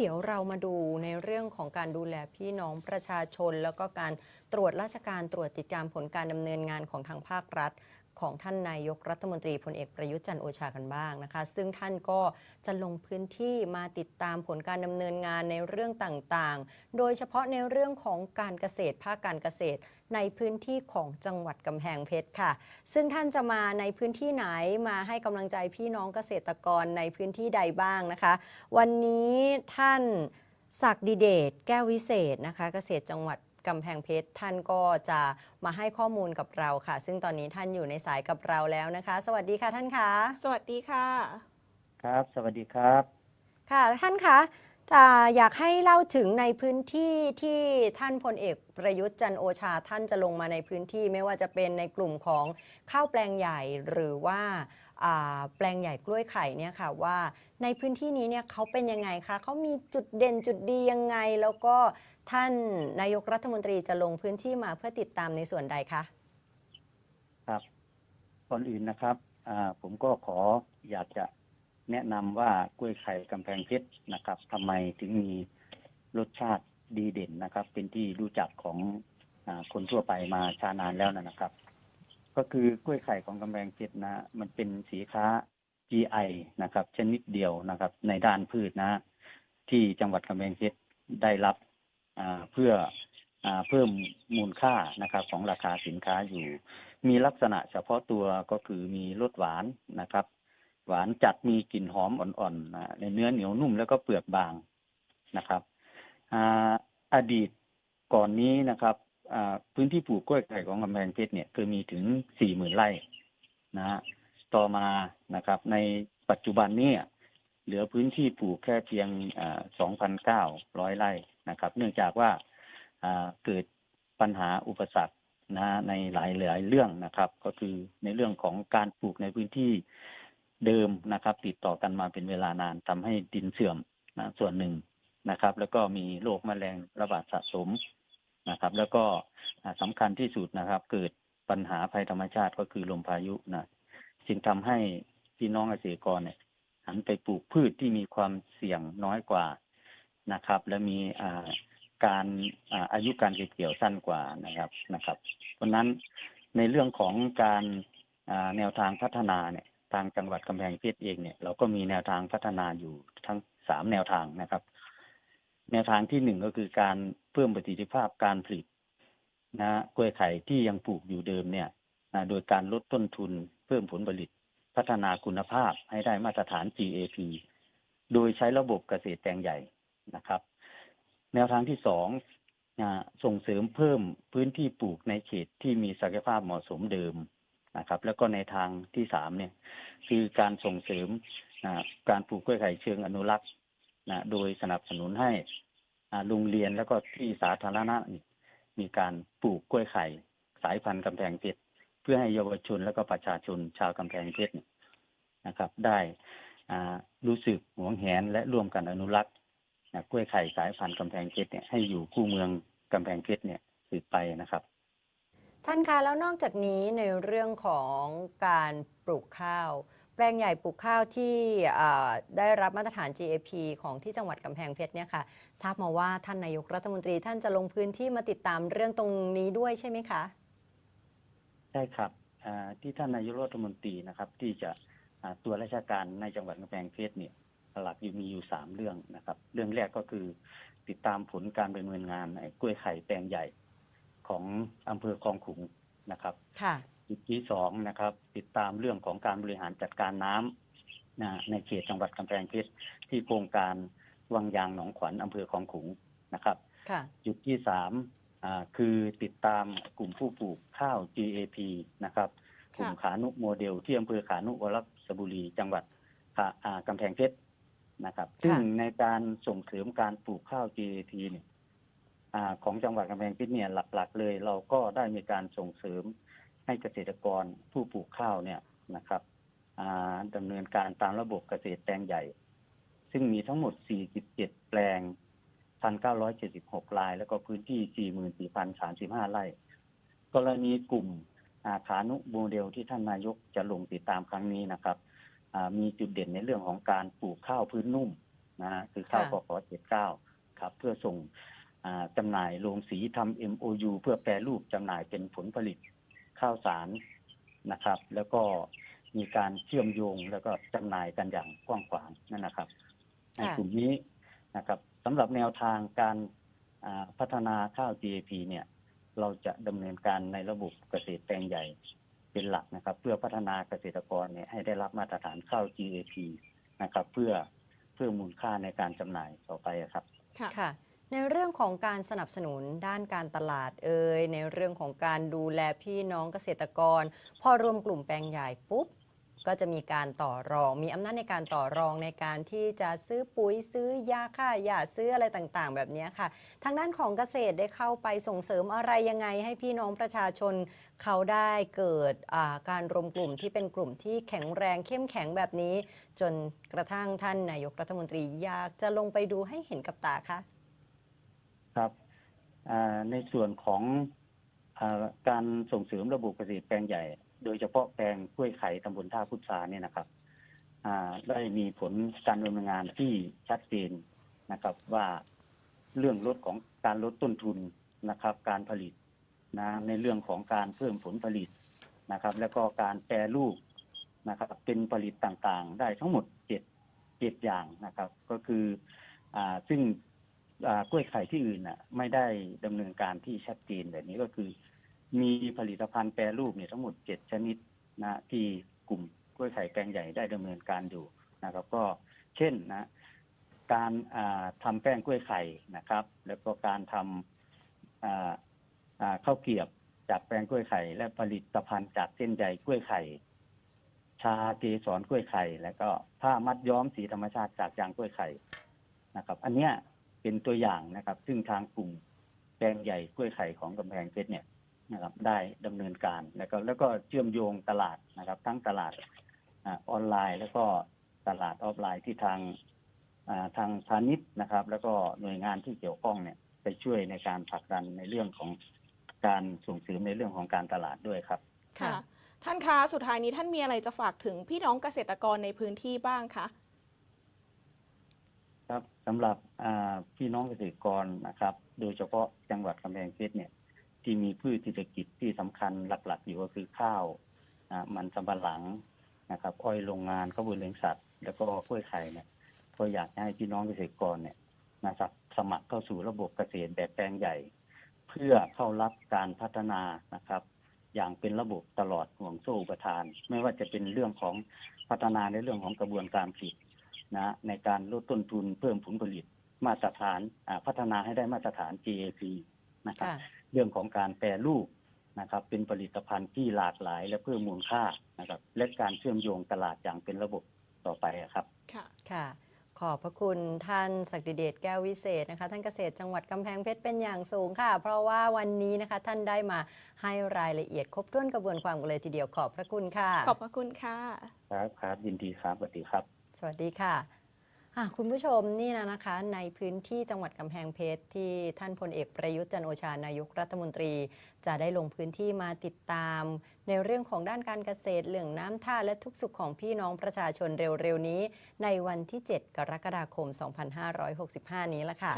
เดี๋ยวเรามาดูในเรื่องของการดูแลพี่น้องประชาชน แล้วก็การตรวจราชการตรวจติดตามผลการดำเนินงานของทางภาครัฐ ของท่านนายกรัฐมนตรีพลเอกประยุทธ์จันโอชากันบ้างนะคะ ซึ่งท่านก็จะลงพื้นที่มาติดตามผลการดำเนินงานในเรื่องต่างๆ โดยเฉพาะในเรื่องของการเกษตรภาคการเกษตรในพื้นที่ของจังหวัดกำแพงเพชรค่ะ ซึ่งท่านจะมาในพื้นที่ไหนมาให้กำลังใจพี่น้องเกษตรกรในพื้นที่ใดบ้างนะคะ วันนี้ท่านศักดิเดชแก้ววิเศษนะคะ เกษตรจังหวัด กำแพงเพชรท่านก็จะมาให้ข้อมูลกับเราค่ะ ซึ่งตอนนี้ท่านอยู่ในสายกับเราแล้วนะคะ สวัสดีค่ะท่านคะสวัสดีค่ะ ครับ สวัสดีครับ ค่ะท่านคะอ่าอยากให้เล่าถึงในพื้นที่ที่ท่านพลเอกประยุทธ์จันทร์โอชาท่านจะลงมาในพื้นที่ไม่ว่าจะเป็นในกลุ่มของข้าวแปลงใหญ่หรือว่าอ่าแปลงใหญ่กล้วยไข่เนี่ยค่ะว่าในพื้นที่นี้เนี่ยเขาเป็นยังไงคะเขามีจุดเด่นจุดดียังไง แล้วก็ ท่านนายกรัฐมนตรีจะลงพื้นที่มาเพื่อติดตามในส่วนใดคะ ครับก่อนอื่นนะครับอ่าผมก็ขออยากจะแนะนำว่ากล้วยไข่กำแพงเพชรนะครับทำไมถึงมีรสชาติดีเด่นนะครับ เป็นที่รู้จักของอคนทั่วไปมาชานานแล้วนะครับ ก็คือกล้วยไข่ของกำแพงเพชรนะ มันเป็นสีค้า GI นะครับ ชนิดเดียวนะครับ ในด้านพืชนะ ที่จังหวัดกำแพงเพชรได้รับ เพื่ออเพิ่มมูลค่านะครับของราคาสินค้าอยู่ มีลักษณะเฉพาะตัวก็คือมีรสหวานนะครับ หวานจัดมีกลิ่นหอมอ่อนๆนะในเนื้อเหนียวนุ่มแล้วก็เปลือกบางนะครับออดีตก่อนนี้นะครับพื้นที่ปลูกกล้วยไข่ของกำแพงเพชรเนี่ยเคยมีถึงสี่หมื่นไร่นะฮะต่อมานะครับ ในปัจจุบันนี่ย เหลือพื้นที่ปลูกแค่เพียงสองพันเก้าร้อยไร่นะครับ เนื่องจากว่าเกิดปัญหาอุปสรรคนะในหลายหลายเรื่องนะครับ ก็คือในเรื่องของการปลูกในพื้นที่เดิมนะครับ ติดต่อกันมาเป็นเวลานานทำให้ดินเสื่อมนะส่วนหนึ่งนะครับ แล้วก็มีโรคแมลงระบาดสะสมนะครับ แล้วก็อ่าสำคัญที่สุดนะครับ เกิดปัญหาภัยธรรมชาติก็คือลมพายุนะจึงทำให้พี่น้องเกษตรกรเนี่ย หันไปปลูกพืชที่มีความเสี่ยงน้อยกว่านะครับ และมีการอายุการเก็บเกี่ยวสั้นกว่านะครับนะครับ เพราะนั้นในเรื่องของการแนวทางพัฒนาเนี่ยทางจังหวัดกำแพงเพชรเองเนี่ยเราก็มีแนวทางพัฒนาอยู่ทั้งสามแนวทางนะครับ แนวทางที่หนึ่งก็คือการเพิ่มประสิทธิภาพการผลิตนะกล้วยไข่ที่ยังปลูกอยู่เดิมเนี่ยนะโดยการลดต้นทุนเพิ่มผลผลิต พัฒนาคุณภาพให้ได้มาตรฐาน GAP โดยใช้ระบบเกษตรแปลงใหญ่นะครับ แนวทางที่สองส่งเสริมเพิ่มพื้นที่ปลูกในเขตที่มีศักยภาพเหมาะสมเดิมนะครับ แล้วก็ในทางที่สามเนี่ยคือการส่งเสริมการปลูกกล้วยไข่เชิงอนุรักษ์นะโดยสนับสนุนให้โรงเรียนแล้วก็ที่สาธารณะมีการปลูกกล้วยไข่สายพันธุ์กำแพงเพชร เพื่อให้เยาวชนแล้วก็ประชาชนชาวกำแพงเพชรนะครับ ได้รู้สึกหวงแหนและร่วมกันอนุรักษ์กล้วยไข่สายพันธุ์กำแพงเพชรเนี่ยให้อยู่คู่เมืองกำแพงเพชรเนี่ยสืบไปนะครับ ท่านคะแล้วนอกจากนี้ในเรื่องของการปลูกข้าว แปลงใหญ่ปลูกข้าวที่ได้รับมาตรฐาน GAP ของที่จังหวัดกำแพงเพชรเนี่ยค่ะทราบมาว่าท่านนายกรัฐมนตรีท่านจะลงพื้นที่มาติดตามเรื่องตรงนี้ด้วยใช่ไหมคะ ใช่ครับอ่าที่ท่านนายกรัฐมนตรีนะครับ ที่จะอ่าตัวราชการในจังหวัดกำแพงเพชรเนี่ยหลักอยู่มีอยู่สามเรื่องนะครับ เรื่องแรกก็คือติดตามผลการดำเนินงานไอ้กล้วยไข่แปลงใหญ่ของอำเภอคลองขลุงนะครับค่ะจุดที่สองนะครับ ติดตามเรื่องของการบริหารจัดการน้ำนะในเขตจังหวัดกำแพงเพชรที่โครงการวังยางหนองขวัญอำเภอคลองขลุงนะครับค่ะจุดที่สามอ่า คือติดตามกลุ่มผู้ปลูกข้าว GAP นะครับ กลุ่มขานุโมเดลที่อำเภอขานุวรสบุรีจังหวัดขาอ่ากำแพงเพชรนะครับ ซึ่งในการส่งเสริมการปลูกข้าว GAP เนี่ยอ่าของจังหวัดกำแพงเพชรเนี่ยหลัก ๆ เลย เราก็ได้มีการส่งเสริมให้เกษตรกรผู้ปลูกข้าวเนี่ยนะครับอ่าดำเนินการตามระบบเกษตรแปลงใหญ่ ซึ่งมีทั้งหมด 47 แปลง 1,976 ราย แล้วก็พื้นที่ 44,035 ไร่ กรณีกลุ่มอาขานุโมเดลที่ท่านนายกจะลงติดตามครั้งนี้นะครับอ่ามีจุดเด่นในเรื่องของการปลูกข้าวพื้นนุ่มนะฮะคือข้าวค่ะกขอ79 ครับ เพื่อส่งอ่าจำหน่ายโรงสีทำ MOU เพื่อแปรรูปจำหน่ายเป็นผลผลิตข้าวสารนะครับ แล้วก็มีการเชื่อมโยงแล้วก็จำหน่ายกันอย่างกว้างขวางนั่นนะครับ ในค่ะกลุ่มนี้นะครับ สำหรับแนวทางการอ่าพัฒนาข้าว GAP เนี่ยเราจะดำเนินการในระบบเกษตรแปลงใหญ่เป็นหลักนะครับ เพื่อพัฒนาเกษตรกรเนี่ยให้ได้รับมาตรฐานข้าว GAP นะครับ เพื่อเพื่อมูลค่าในการจำหน่ายต่อไปครับค่ะค่ะในเรื่องของการสนับสนุนด้านการตลาดเอ่ยในเรื่องของการดูแลพี่น้องเกษตรกร พอรวมกลุ่มแปลงใหญ่ปุ๊บ ก็จะมีการต่อรอง มีอำนาจในการต่อรองในการที่จะซื้อปุ๋ยซื้อยาฆ่าหญ้าซื้ออะไรต่างๆ แบบนี้ค่ะ ทางด้านของเกษตรได้เข้าไปส่งเสริมอะไรยังไงให้พี่น้องประชาชนเขาได้เกิดการรวมกลุ่มที่เป็นกลุ่มที่แข็งแรงเข้มแข็งแบบนี้ จนกระทั่งท่านนายกรัฐมนตรีอยากจะลงไปดูให้เห็นกับตาคะครับในส่วนของอการส่งเสริมระบบเกษตรแปลงใหญ่ โดยเฉพาะแปลงกล้วยไข่ตำบลท่าพุทราเนี่ยนะครับได้มีผลการดำเนินงานที่ชัดเจนนะครับ ว่าเรื่องลดของการลดต้นทุนนะครับ การผลิตนะในเรื่องของการเพิ่มผลผลิตนะครับ แล้วก็การแปรรูปนะครับ เป็นผลิตต่างๆ ได้ทั้งหมดเจ็ดเจ็ดอย่างนะครับ ก็คืออซึ่งกล้วยไข่ที่อื่นน่ะ ไม่ได้ดำเนินการที่ชัดเจนแบบนี้ก็คือ มีผลิตภัณฑ์แปรรูปเนี่ยทั้งหมดเจ็ดชนิดนะที่กลุ่มกล้วยไข่แปลงใหญ่ได้ดำเนินการอยู่นะครับ ก็เช่นนะการอ่าทำแป้งกล้วยไข่นะครับ แล้วก็การทำข้าวเกียบจากแป้งกล้วยไข่ และผลิตภัณฑ์จากเส้นใยกล้วยไข่ ชาเกสรกล้วยไข่ แล้วก็ผ้ามัดย้อมสีธรรมชาติจากยางกล้วยไข่นะครับ อันเนี้ยเป็นตัวอย่างนะครับ ซึ่งทางกลุ่มแปลงใหญ่กล้วยไข่ของกำแพงเพชรเนี่ย นะครับได้ดำเนินการแล้วก็แล้วก็เชื่อมโยงตลาดนะครับ ทั้งตลาดอาออนไลน์ แล้วก็ตลาดออฟไลน์ที่ทางอ่าทางพาณิชย์นะครับ แล้วก็หน่วยงานที่เกี่ยวข้องเนี่ยไปช่วยในการผลักดันในเรื่องของการส่งเสริมในเรื่องของการตลาดด้วยครับ ค่ะ ท่านคะสุดท้ายนี้ท่านมีอะไรจะฝากถึงพี่น้องเกษตรกรในพื้นที่บ้างคะครับสำหรับอ่าพี่น้องเกษตรกรนะครับ โดยเฉพาะจังหวัดกำแพงเพชรเนี่ย ที่มีพืชเศรษฐกิจที่สำคัญหลัก ๆ อยู่ก็คือข้าวมันสำปะหลังนะครับ อ้อยโรงงานข้าวบุญเลี้ยงสัตว์ แล้วก็กล้วยไข่เนี่ยก็อยากให้พี่น้องเกษตรกรเนี่ยนะครับสมัครเข้าสู่ระบบเกษตรแบบแปลงใหญ่ เพื่อเข้ารับการพัฒนานะครับ อย่างเป็นระบบตลอดห่วงโซ่อุปทาน ไม่ว่าจะเป็นเรื่องของพัฒนาในเรื่องของกระบวนการผลิตนะในการลดต้นทุนเพิ่มผลผลิตมาตรฐานพัฒนาให้ได้มาตรฐาน GAP นะครับ เรื่องของการแปรรูปนะครับ เป็นผลิตภัณฑ์ที่หลากหลาย และเพิ่มมูลค่านะครับ และการเชื่อมโยงตลาดอย่างเป็นระบบต่อไปอะครับค่ะค่ะขอบพระคุณท่านศักดิเดชแก้ววิเศษนะคะ ท่านเกษตรจังหวัดกำแพงเพชรเป็นอย่างสูงค่ะ เพราะว่าวันนี้นะคะท่านได้มาให้รายละเอียดครบถ้วนกระบวนความกันเลยทีเดียวขอบพระคุณค่ะ ขอบพระคุณค่ะ ครับครับยินดีครับสวัสดีครับ สวัสดีค่ะอะ คุณผู้ชมนี่นะนะคะในพื้นที่จังหวัดกำแพงเพชรที่ท่านพลเอกประยุทธ์จันโอชานายกรัฐมนตรี จะได้ลงพื้นที่มาติดตาม ในเรื่องของด้านการเกษตรเรื่องน้ำท่าและทุกสุขของพี่น้องประชาชนเร็วๆนี้ ในวันที่ 7 กรกฎาคม 2565 นี้ละค่ะ